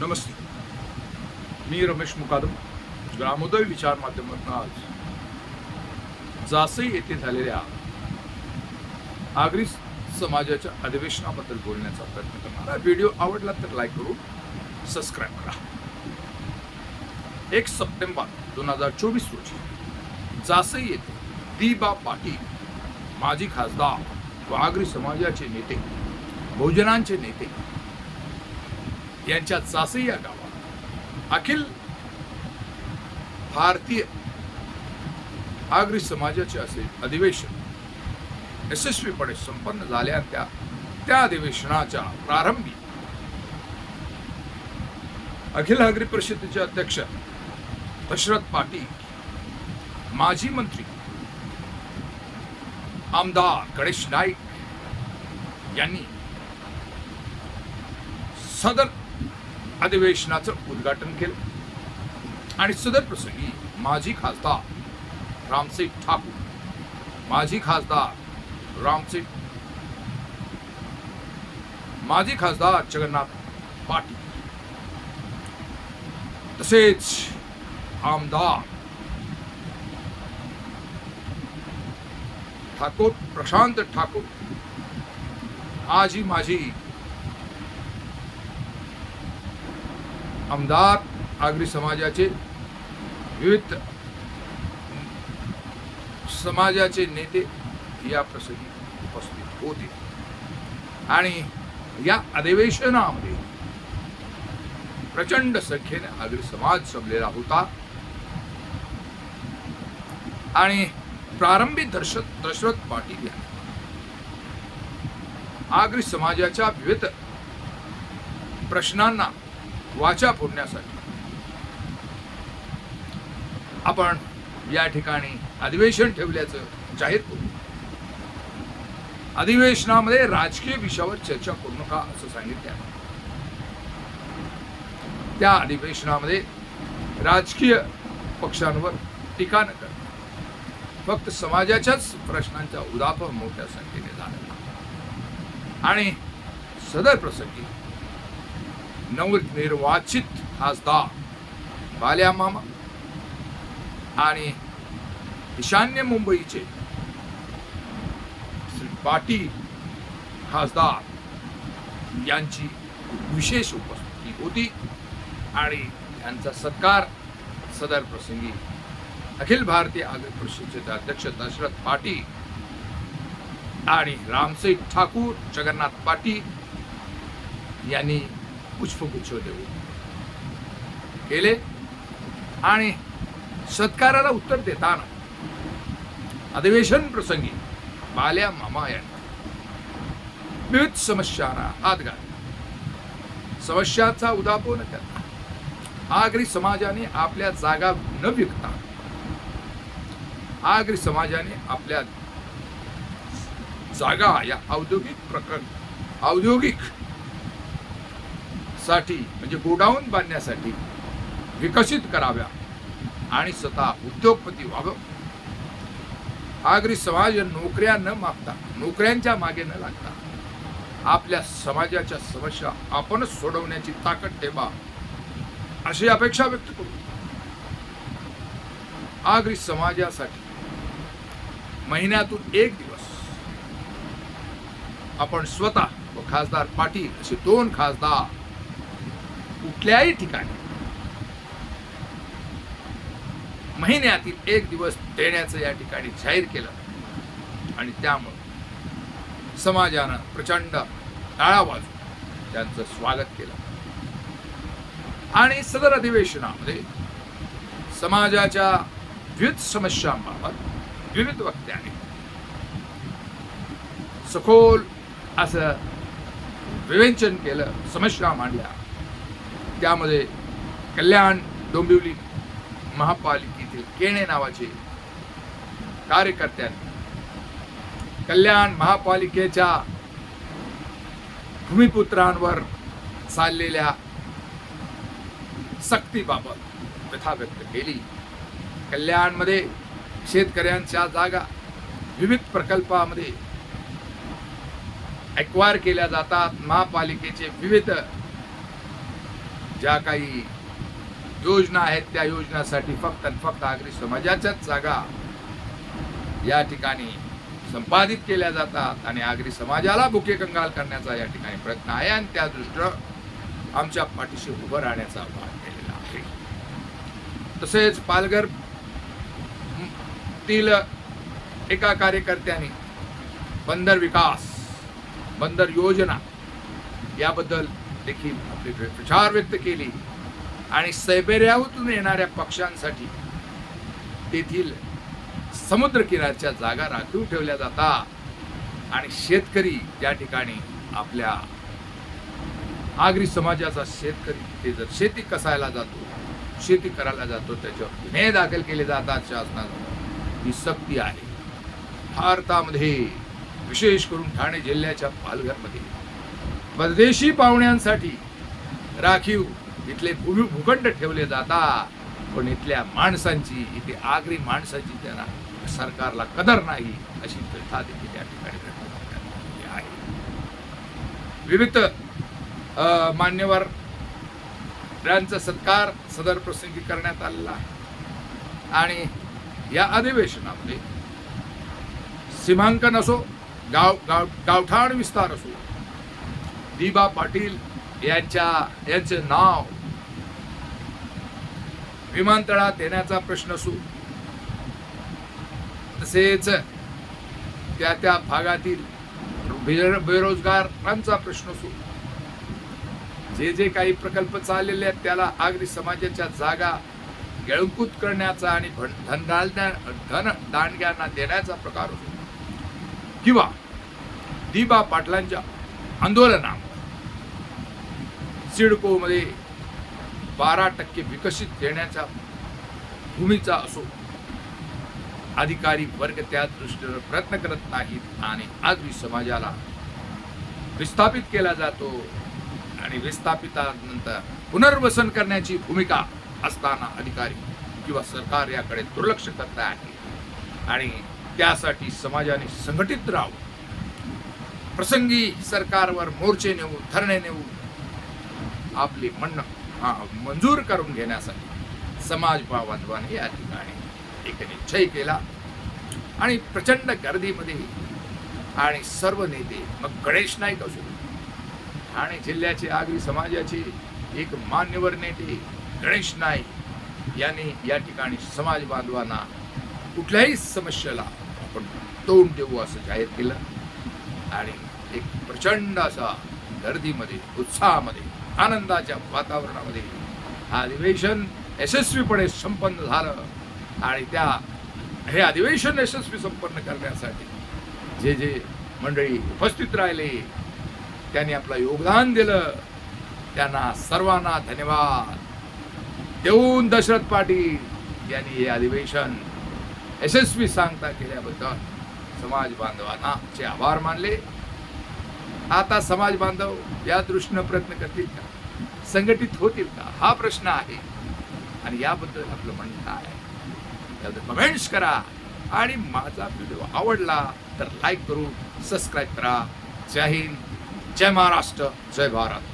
नमस्ते. मी रमेश मुकादम ग्रामोदय विचार माध्यमातून आज जासई येथे झालेल्या आगरी समाजाच्या अधिवेशनाबद्दल बोलण्याचा प्रयत्न करणार व्हिडिओ आवडला तर लाईक करू सबस्क्राईब करा. एक सप्टेंबर दोन हजार चोवीस रोजी जासई येथे दिबा पाटील माजी खासदार व आगरी समाजाचे नेते बहुजनांचे नेते यांच्या चासई या गावात. अखिल भारतीय आगरी समाजाचे असे अधिवेशन यशस्वीपणे संपन्न झाल्या त्या त्या अधिवेशनाच्या प्रारंभी अखिल आगरी परिषदेचे अध्यक्ष दशरथ पाटील माजी मंत्री आमदार गणेश नाईक यांनी सदर अधिवेशनाचं उद्घाटन केलं. आणि सदर प्रसंगी माजी खासदार रामसेठ ठाकूर माजी खासदार रामसेठ माजी खासदार जगन्नाथ पाटील तसेच आमदार ठाकूर प्रशांत ठाकूर आजी माझी आमदार आगरी समाजाचे विविध समाजाचे नेते या प्रसंगी उपस्थित होते. आणि या अधिवेशनामध्ये प्रचंड संख्येने आगरी समाज जमलेला होता. आणि प्रारंभी दर्शत दशरथ पाटील यांनी आगरी समाजाच्या विविध प्रश्नांना वाचा फोडण्यासाठी. आपण या ठिकाणी अधिवेशन ठेवल्याचं जाहीर करू. अधिवेशनामध्ये राजकीय विषयावर चर्चा करू नका असं सांगितले आहे त्या अधिवेशनामध्ये राजकीय पक्षांवर टीका न करता फक्त समाजाच्याच प्रश्नांचा उदापर मोठ्या संख्येने झाला आणि सदर प्रसंगी नवनिर्वाचित खासदार बाल्या मामा आणि ईशान्य मुंबईचे श्री पाटील खासदार यांची विशेष उपस्थिती होती आणि त्यांचा सत्कार सदर प्रसंगी अखिल भारतीय आगरी परिषदेचे अध्यक्ष दशरथ पाटील आणि रामसेठ ठाकूर जगन्नाथ पाटील यांनी पुष्पगुच्छ देऊन केले? आणि सत्काराला उत्तर देताना अधिवेशन प्रसंगी बाल्या मामा यांना विविध समस्यांना हात घाल. समस्यांचा उदापो न करता आगरी समाजाने आपल्या जागा न विकता आगरी समाजाने आपल्या जागा या औद्योगिक प्रकल्प औद्योगिक साठी म्हणजे गोडाऊन बांधण्यासाठी विकसित कराव्या आणि स्वतः उद्योगपती व्हावं. आगरी समाज नोकऱ्या न मागता नोकऱ्यांच्या मागे न लागता आपल्या समाजाच्या समस्या आपणच सोडवण्याची ताकद ठेवा अशी अपेक्षा व्यक्त करू. आगरी समाजासाठी महिन्यातून एक दिवस आपण स्वतः व खासदार पाटील असे दोन खासदार कुठल्याही ठिकाणी. महिन्यातील एक दिवस देण्याचं या ठिकाणी जाहीर केलं. आणि त्यामुळं समाजानं प्रचंड टाळा वाजून त्यांचं स्वागत केलं. आणि सदर अधिवेशनामध्ये समाजाच्या विविध समस्यांबाबत विविध वक्त्याने सखोल असं विवेचन केलं समस्या मांडल्या. त्यामध्ये कल्याण डोंबिवली महापालिकेतील केणे नावाचे कार्यकर्त्यांनी कल्याण महापालिकेच्या भूमिपुत्रांवर चाललेल्या सक्तीबाबत व्यथा व्यक्त केली. कल्याणमध्ये शेतकऱ्यांच्या जागा विविध प्रकल्पामध्ये ॲक्वायर केल्या जातात. महापालिकेचे विविध ज्या काही योजना आहेत त्या योजनासाठी फक्त आणि फक्त आगरी समाजाच्याच जागा या ठिकाणी संपादित केल्या जातात आणि आगरी समाजाला भुके कंगाल करण्याचा या ठिकाणी प्रयत्न आहे आणि त्या दृष्टीनं आमच्या पाठीशी उभं राहण्याचा भाग केलेला आहे. तसेच पालघर तील एका कार्यकर्त्याने बंदर विकास बंदर योजना याबद्दल देखील आपली विचार व्यक्त केली. आणि सैबेरियातून येणाऱ्या पक्ष्यांसाठी तेथील समुद्रकिनारच्या जागा राखीव ठेवल्या जातात. आणि शेतकरी त्या ठिकाणी आपल्या आगरी समाजाचा शेतकरी ते जर शेती कसायला जातो शेती करायला जातो त्याच्यावर गुन्हे दाखल केले जातात शासनात ही सक्ती आहे. भारतामध्ये विशेष करून ठाणे जिल्ह्याच्या पालघरमध्ये. परदेशी पाहुण्यांसाठी राखीव. इथले भू- भूखंड ठेवले जातात. पण इथल्या माणसांची इथे आगरी माणसाची त्यांना सरकारला कदर नाही अशी प्रथा देखील त्या ठिकाणी आहे. विविध मान्यवर यांचा सत्कार सदर प्रसंगी करण्यात आलेला आहे. आणि या अधिवेशनामध्ये सीमांकन असो गाव गाव गावठाण विस्तार असो दिबा पाटील यांच्या यांचे नाव विमानतळात येण्याचा प्रश्न असो. तसेच त्या त्या भागातील बेरोजगारांचा प्रश्न असो. जे जे काही प्रकल्प चाललेले आहेत त्याला आगरी समाजाच्या जागा गेळकूत करण्याचा आणि धन धन दांडग्यांना देण्याचा प्रकार असू. किंवा दिबा पाटलांच्या आंदोलना सिडकोमध्ये बारा टक्के विकसित देण्याचा भूमीचा असो अधिकारी वर्ग त्या दृष्टीनं प्रयत्न करत नाहीत आणि आगरी समाजाला विस्थापित केला जातो आणि विस्थापितानंतर पुनर्वसन करण्याची भूमिका असताना अधिकारी किंवा सरकार याकडे दुर्लक्ष करत आहे. आणि त्यासाठी समाजाने संघटित राहावं प्रसंगी सरकारवर मोर्चे नेऊ धरणे नेऊ आपली म्हणणं हा, मंजूर करून घेण्यासाठी समाज बांधवाने या ठिकाणी एक निश्चय केला. आणि प्रचंड गर्दीमध्ये आणि सर्व नेते मग गणेश नाईक असो ठाणे जिल्ह्याचे आगरी समाजाचे एक मान्यवर नेते गणेश नाईक यांनी या ठिकाणी समाज बांधवांना कुठल्याही समस्येला आपण तोंड देऊ असं जाहीर केलं. आणि एक प्रचंड असा गर्दीमध्ये उत्साहामध्ये आनंदाच्या वातावरणामध्ये. हा अधिवेशन यशस्वीपणे संपन्न झालं आणि त्या हे अधिवेशन यशस्वी संपन्न करण्यासाठी जे जे मंडळी उपस्थित राहिले त्यांनी आपलं योगदान दिलं. त्यांना सर्वांना धन्यवाद. देऊन दशरथ पाटील यांनी हे अधिवेशन यशस्वी सांगता केल्याबद्दल समाज बांधवांना चे आभार मानले. आता समाज बांधव या दृष्टीनं प्रयत्न करतील का? संघटित होतील का? हा प्रश्न आहे. आणि याबद्दल आपलं म्हणणं काय? आहे त्याबद्दल कमेंट्स करा. आणि माझा व्हिडिओ आवडला तर लाईक करू सबस्क्राईब करा. जय हिंद. जय महाराष्ट्र. जय भारत.